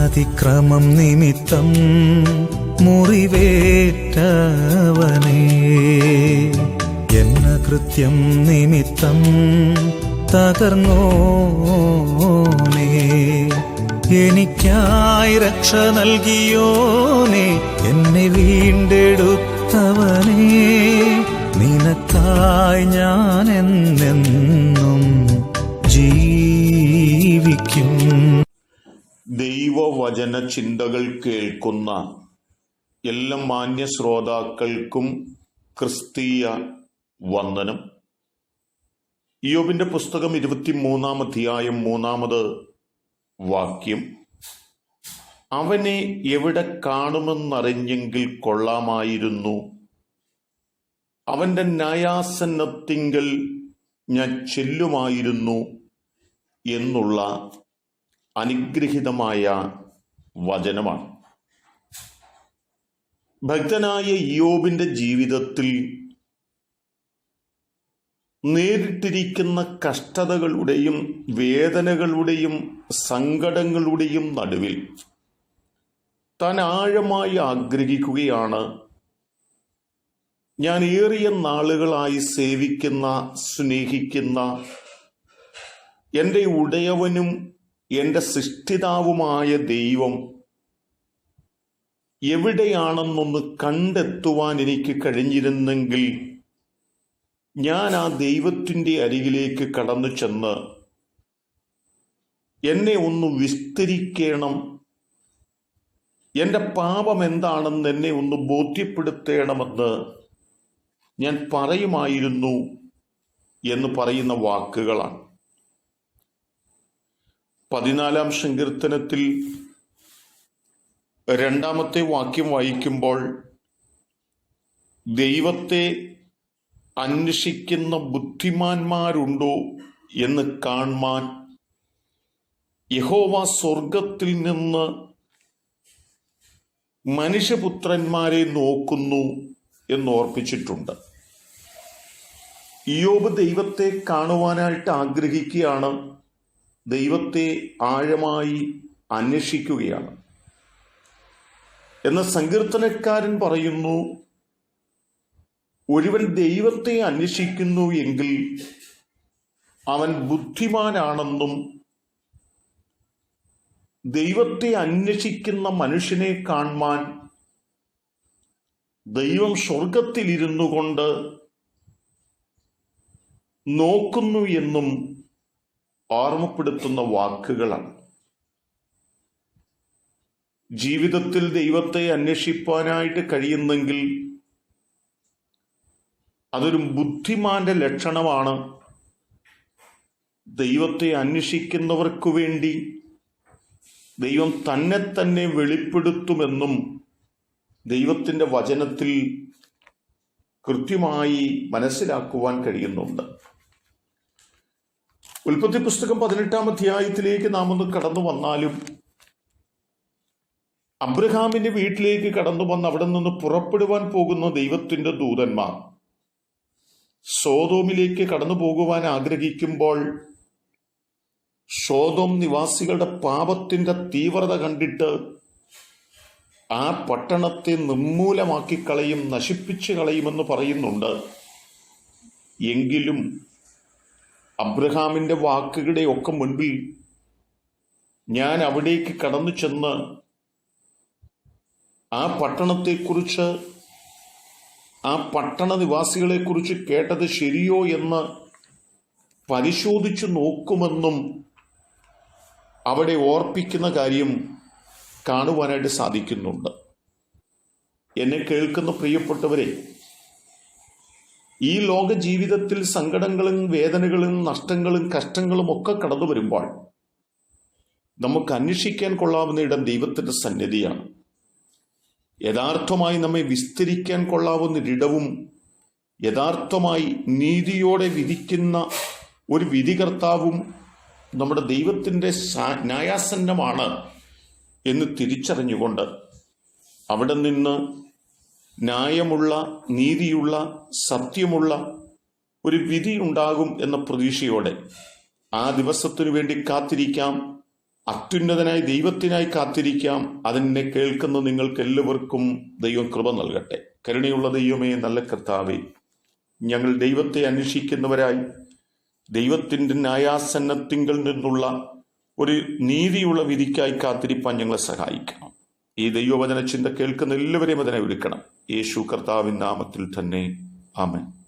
അതിക്രമം നിമിത്തം മുറിവേറ്റവനേ. എന്ന കൃത്യം നിമിത്തം തകർന്നോനേ. എനിക്കായി രക്ഷ നൽകിയോനെ. എന്നെ വീണ്ടെടുത്തവനേ. നിനക്കായി ഞാൻ ദൈവവചന ചിന്തകൾ കേൾക്കുന്ന എല്ലാ മാന്യ ശ്രോതാക്കൾക്കും ക്രിസ്തീയ വന്ദനം. യോബിന്റെ പുസ്തകം ഇരുപത്തിമൂന്നാം അധ്യായം മൂന്നാമത് വാക്യം. അവനെ എവിടെ കാണുമെന്നറിഞ്ഞെങ്കിൽ കൊള്ളാമായിരുന്നു. അവന്റെ ന്യായാസന്നത്തിങ്കൽ ഞാൻ ചെല്ലുമായിരുന്നു എന്നുള്ള അനുഗ്രഹിതമായ വചനമാണ്. ഭക്തനായ യോബിന്റെ ജീവിതത്തിൽ നേരിട്ടിരിക്കുന്ന കഷ്ടതകളുടെയും വേദനകളുടെയും സങ്കടങ്ങളുടെയും നടുവിൽ താൻ ആഴമായി ആഗ്രഹിക്കുകയാണ് ഞാൻ ഏറിയ നാളുകളായി സേവിക്കുന്ന സ്നേഹിക്കുന്ന എന്റെ ഉടയവനും എന്റെ സൃഷ്ടിതാവുമായ ദൈവം എവിടെയാണെന്നൊന്ന് കണ്ടെത്തുവാൻ എനിക്ക് കഴിഞ്ഞിരുന്നെങ്കിൽ ഞാൻ ആ ദൈവത്തിന്റെ അരികിലേക്ക് കടന്നു ചെന്ന് എന്നെ ഒന്ന് വിസ്തരിക്കണം. എന്റെ പാപം എന്താണെന്ന് എന്നെ ഒന്ന് ബോധ്യപ്പെടുത്തണമെന്ന് ഞാൻ പറയുമായിരുന്നു എന്ന് പറയുന്ന വാക്കുകളാണ്. പതിനാലാം സങ്കീർത്തനത്തിൽ രണ്ടാമത്തെ വാക്യം വായിക്കുമ്പോൾ ദൈവത്തെ അന്വേഷിക്കുന്ന ബുദ്ധിമാന്മാരുണ്ടോ എന്ന് കാണാൻ യഹോവ സ്വർഗത്തിൽ നിന്ന് മനുഷ്യപുത്രന്മാരെ നോക്കുന്നു എന്ന് ഓർപ്പിച്ചിട്ടുണ്ട്. ഇയോബ് ദൈവത്തെ കാണുവാനായിട്ട് ആഗ്രഹിക്കുകയാണ്. ദൈവത്തെ ആഴമായി അന്വേഷിക്കുകയാണ്. എന്ന സങ്കീർത്തനക്കാരൻ പറയുന്നു ഒരുവൻ ദൈവത്തെ അന്വേഷിക്കുന്നു എങ്കിൽ അവൻ ബുദ്ധിമാനാണെന്നും ദൈവത്തെ അന്വേഷിക്കുന്ന മനുഷ്യനെ കാണുവാൻ ദൈവം സ്വർഗത്തിലിരുന്നു കൊണ്ട് നോക്കുന്നു എന്നും ഓർമ്മപ്പെടുത്തുന്ന വാക്കുകളാണ്. ജീവിതത്തിൽ ദൈവത്തെ അന്വേഷിപ്പാനായിട്ട് കഴിയുന്നെങ്കിൽ അതൊരു ബുദ്ധിമാന്റെ ലക്ഷണമാണ്. ദൈവത്തെ അന്വേഷിക്കുന്നവർക്ക് വേണ്ടി ദൈവം തന്നെ തന്നെ വെളിപ്പെടുത്തുമെന്നും ദൈവത്തിന്റെ വചനത്തിൽ കൃത്യമായി മനസ്സിലാക്കുവാൻ കഴിയുന്നുണ്ട്. ഉൽപ്പത്തി പുസ്തകം പതിനെട്ടാം അധ്യായത്തിലേക്ക് നാം ഒന്ന് കടന്നു വന്നാലും അബ്രഹാമിന്റെ വീട്ടിലേക്ക് കടന്നു വന്ന് അവിടെ നിന്ന് പുറപ്പെടുവാൻ പോകുന്ന ദൈവത്തിന്റെ ദൂതന്മാർ സോതോമിലേക്ക് കടന്നു പോകുവാൻ ആഗ്രഹിക്കുമ്പോൾ സോതോം നിവാസികളുടെ പാപത്തിന്റെ തീവ്രത കണ്ടിട്ട് ആ പട്ടണത്തെ നിർമൂലമാക്കി കളയും നശിപ്പിച്ചു കളയുമെന്ന് പറയുന്നുണ്ട്. എങ്കിലും അബ്രഹാമിന്റെ വാക്കുകളുടെ ഒക്കെ മുൻപിൽ ഞാൻ അവിടേക്ക് കടന്നു ചെന്ന് ആ പട്ടണത്തെക്കുറിച്ച് ആ പട്ടണ നിവാസികളെക്കുറിച്ച് കേട്ടത് ശരിയോ എന്ന് പരിശോധിച്ചു നോക്കുമെന്നും അവിടെ ഓർപ്പിക്കുന്ന കാര്യം കാണുവാനായിട്ട് സാധിക്കുന്നുണ്ട്. എന്നെ കേൾക്കുന്ന പ്രിയപ്പെട്ടവരെ ഈ ലോക ജീവിതത്തിൽ സങ്കടങ്ങളും വേദനകളും നഷ്ടങ്ങളും കഷ്ടങ്ങളും ഒക്കെ കടന്നു വരുമ്പോൾ നമുക്ക് അന്വേഷിക്കാൻ കൊള്ളാവുന്ന ഇടം ദൈവത്തിന്റെ സന്നിധിയാണ്. യഥാർത്ഥമായി നമ്മെ വിസ്തരിക്കാൻ കൊള്ളാവുന്ന ഒരിടവും യഥാർത്ഥമായി നീതിയോടെ വിധിക്കുന്ന ഒരു വിധികർത്താവും നമ്മുടെ ദൈവത്തിന്റെ ന്യായാസന്നമാണ് എന്ന് തിരിച്ചറിഞ്ഞുകൊണ്ട് അവിടെ നിന്ന് ന്യായമുള്ള നീതിയുള്ള സത്യമുള്ള ഒരു വിധി ഉണ്ടാകും എന്ന പ്രതീക്ഷയോടെ ആ ദിവസത്തിനു വേണ്ടി കാത്തിരിക്കാം. അത്യുന്നതനായി ദൈവത്തിനായി കാത്തിരിക്കാം. അതിനെ കേൾക്കുന്ന നിങ്ങൾക്ക് എല്ലാവർക്കും ദൈവം കൃപ നൽകട്ടെ. കരുണയുള്ള ദൈവമേ നല്ല കർത്താവേ ഞങ്ങൾ ദൈവത്തെ അന്വേഷിക്കുന്നവരായി ദൈവത്തിന്റെ ന്യായാസന്നത്തിങ്കിൽ നിന്നുള്ള ഒരു നീതിയുള്ള വിധിക്കായി കാത്തിരിപ്പാൻ ഞങ്ങളെ സഹായിക്കണം. ഈ ദൈവവചന ചിന്ത കേൾക്കുന്ന എല്ലാവരെയും അതിനെ ഒരുക്കണം യേശു കർത്താവിൻ നാമത്തിൽ തന്നെ. ആമൻ.